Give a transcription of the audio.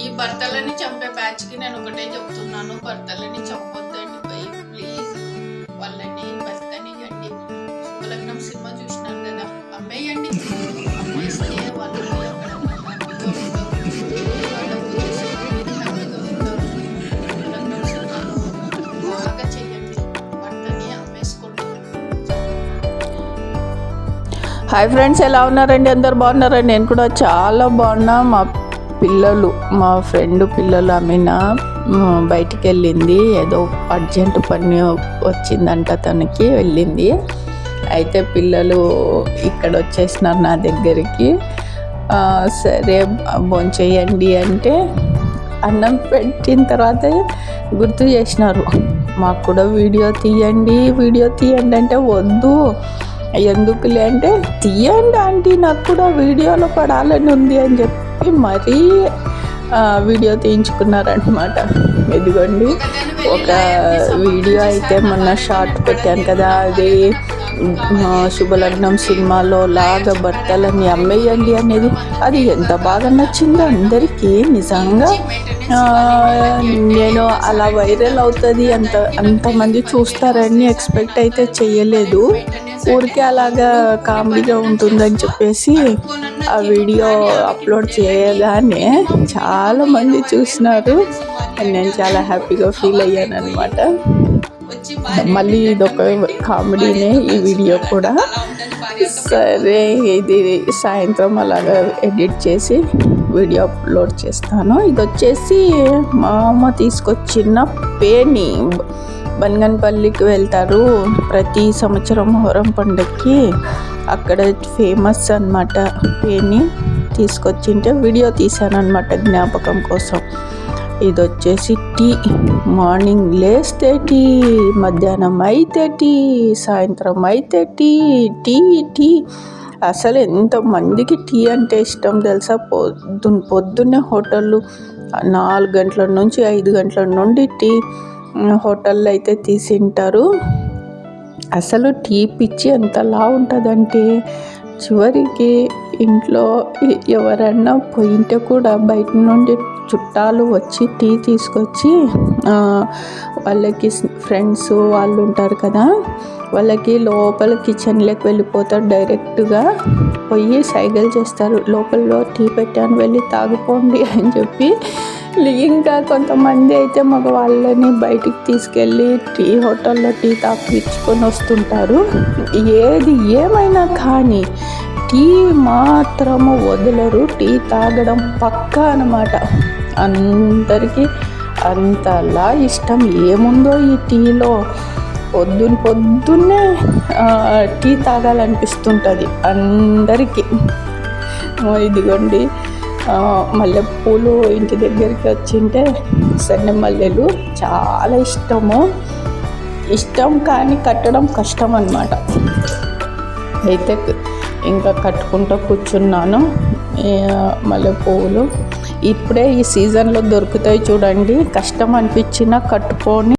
ఈ భర్తలని చంపే బ్యాచ్కి నేను ఒకటే చెప్తున్నాను భర్తలని చంపొద్దండి భయ్ ప్లీజ్. వాళ్ళని బతకనియండి శుభలగ్నం సినిమా చూసినారు కదా అమ్మేయండి. అమ్మేస్తే వాళ్ళు హాయ్ ఫ్రెండ్స్ ఎలా ఉన్నారండి? అందరు బాగున్నారండి నేను కూడా చాలా బాగున్నా. మా పిల్లలు మా ఫ్రెండ్ పిల్లలు ఆమెన బయటికి వెళ్ళింది ఏదో అర్జెంట్ పని వచ్చిందంట తనకి వెళ్ళింది. అయితే పిల్లలు ఇక్కడ వచ్చేసినారు నా దగ్గరికి. సరే భోంచేయండి అంటే అన్నం పెట్టిన తర్వాత గుర్తు చేసినారు. మాకు కూడా వీడియో తీయండి వీడియో తీయండి అంటే వద్దు. ఎందుకులే అంటే తీయండి ఆంటీ నాకు కూడా వీడియోలో పడాలని ఉంది అని చెప్పి. మరీ వీడియో తీయించుకున్నారనమాట ఇదిగోండి. ఒక వీడియో అయితే మొన్న షార్ట్ పెట్టాను కదా అది శుభలగ్నం సినిమాలో లాగా బట్టలని అమ్మేయండి అనేది. అది ఎంత బాగా నచ్చిందో అందరికీ నిజంగా నేను అలా వైరల్ అవుతుంది అంత అంతమంది చూస్తారని ఎక్స్పెక్ట్ అయితే చేయలేదు. ఊరికే అలాగా కామెడీగా ఉంటుందని చెప్పేసి ఆ వీడియో అప్లోడ్ చేయగానే చాలా మంది చూసినారు. నేను చాలా హ్యాపీగా ఫీల్ అయ్యాను అనమాట మళ్ళీ ఇదొక కామెడీనే ఈ వీడియో కూడా. సరే ఇది సాయంత్రం అలాగా ఎడిట్ చేసి వీడియో అప్లోడ్ చేస్తాను. ఇది వచ్చేసి మా అమ్మ తీసుకొచ్చిన పేని. బనగన్పల్లికి వెళ్తారు. ప్రతి సంవత్సరం మొహరం పండుగకి అక్కడ ఫేమస్ అన్నమాట పేని తీసుకొచ్చింటే. వీడియో తీశాను అనమాట జ్ఞాపకం కోసం. ఇది వచ్చేసి టీ. మార్నింగ్ లేస్తే టీ మధ్యాహ్నం అయితే టీ సాయంత్రం అయితే టీ టీ టీ. అసలు ఎంతమందికి టీ అంటే ఇష్టం తెలుసా? పొద్దున్న పొద్దున్నే హోటళ్ళు నాలుగు గంటల నుంచి ఐదు గంటల నుండి టీ హోటల్లో అయితే తీసింటారు. అసలు టీ పిచ్చి ఎంతలా ఉంటుందంటే చివరికి ఇంట్లో ఎవరన్నా పోయింటే కూడా బయట నుండి చుట్టాలు వచ్చి టీ తీసుకొచ్చి వాళ్ళకి ఫ్రెండ్స్ వాళ్ళు ఉంటారు కదా వాళ్ళకి లోపల కిచెన్లోకి వెళ్ళిపోతారు డైరెక్ట్గా పోయి సైగలు చేస్తారు. లోపల టీ పెట్టాను వెళ్ళి తాగిపోండి అని చెప్పి ఇంకా కొంతమంది అయితే మగ వాళ్ళని బయటికి తీసుకెళ్ళి టీ హోటల్లో టీ తాపించుకొని వస్తుంటారు. ఏది ఏమైనా కానీ టీ మాత్రము వదలరు టీ తాగడం పక్కా అన్నమాట. అందరికీ అంతలా ఇష్టం. ఏముందో ఈ టీలో? పొద్దున్న పొద్దున్నే టీ తాగాలనిపిస్తుంటుంది అందరికీ. ఇదిగోండి. మల్లెపూలు ఇంటి దగ్గరికి వచ్చింటే సన్న మల్లెలు చాలా ఇష్టము. ఇష్టం కానీ కట్టడం కష్టం అన్నమాట అయితే ఇంకా కట్టుకుంటూ కూర్చున్నాను. మల్లెపూలు. ఇప్పుడే ఈ సీజన్లో దొరుకుతాయి చూడండి. కష్టం అనిపించినా కట్టుకొని